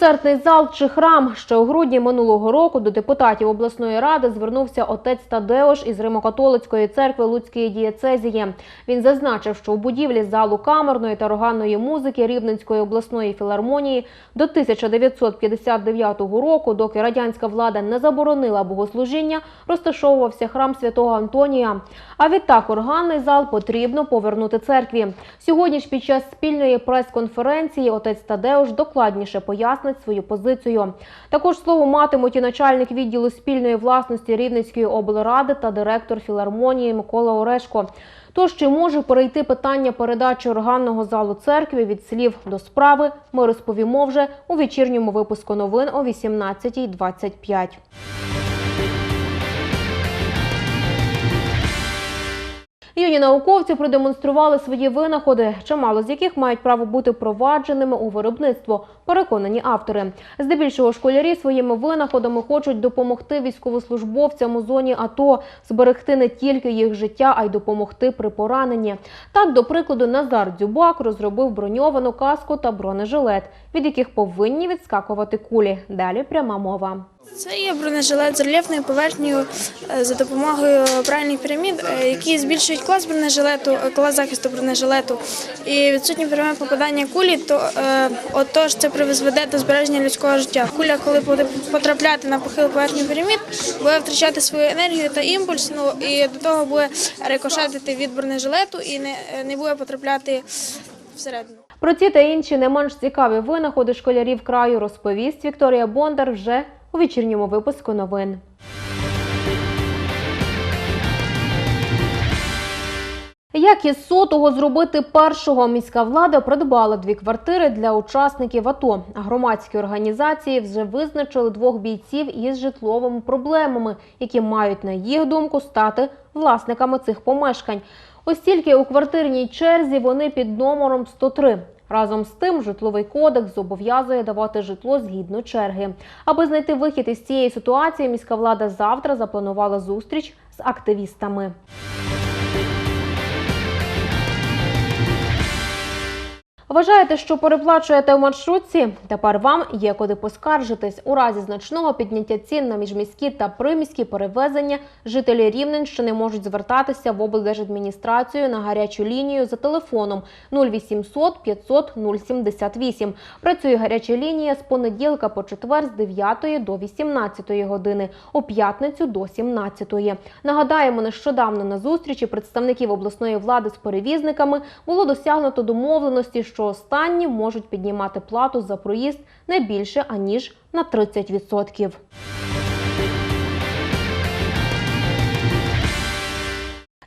Концертний зал чи храм ще у грудні минулого року до депутатів обласної ради звернувся отець Тадеош із Римокатолицької церкви Луцької дієцезії. Він зазначив, що у будівлі залу камерної та органної музики Рівненської обласної філармонії до 1959 року, доки радянська влада не заборонила богослужіння, розташовувався храм святого Антонія. А відтак органний зал потрібно повернути церкві. Сьогодні ж під час спільної прес-конференції отець Тадеуш докладніше пояснить свою позицію. Також слово матимуть і начальник відділу спільної власності Рівненської облради та директор філармонії Микола Орешко. Тож чи може перейти питання передачі органного залу церкви від слів до справи, ми розповімо вже у вечірньому випуску новин о 18.25. Юні науковці продемонстрували свої винаходи, чимало з яких мають право бути впровадженими у виробництво, переконані автори. Здебільшого школярі своїми винаходами хочуть допомогти військовослужбовцям у зоні АТО, зберегти не тільки їх життя, а й допомогти при пораненні. Так, до прикладу, Назар Дзюбак розробив броньовану каску та бронежилет, від яких повинні відскакувати кулі. Далі пряма мова. Це є бронежилет з рельєфною поверхнею е, за допомогою правильних пірамід, е, які збільшують клас бронежилету, е, клас захисту бронежилету. І відсутнє пряме попадання кулі, то отож це призведе до збереження людського життя. Куля, коли буде потрапляти на похилу поверхню пірамід, буде втрачати свою енергію та імпульс. Ну і до того буде рикошетити від бронежилету і не, не буде потрапляти всередину. Про ці та інші не менш цікаві винаходи школярів краю розповість Вікторія Бондар вже у вечірньому випуску новин. Як із сотого зробити першого міська влада придбала дві квартири для учасників АТО. Громадські організації вже визначили двох бійців із житловими проблемами, які мають на їх думку стати власниками цих помешкань. Ось тільки у квартирній черзі вони під номером 103. Разом з тим, житловий кодекс зобов'язує давати житло згідно черги. Аби знайти вихід із цієї ситуації, міська влада завтра запланувала зустріч з активістами. Вважаєте, що переплачуєте в маршрутці? Тепер вам є куди поскаржитись. У разі значного підняття цін на міжміські та приміські перевезення жителі Рівненщини можуть звертатися в облдержадміністрацію на гарячу лінію за телефоном 0800 500 078. Працює гаряча лінія з понеділка по четвер з 9 до 18 години, у п'ятницю до 17. Нагадаємо, нещодавно на зустрічі представників обласної влади з перевізниками було досягнуто домовленості, що останні можуть піднімати плату за проїзд не більше аніж на 30%.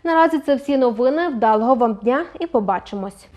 Наразі це всі новини. Вдалого вам дня і побачимось.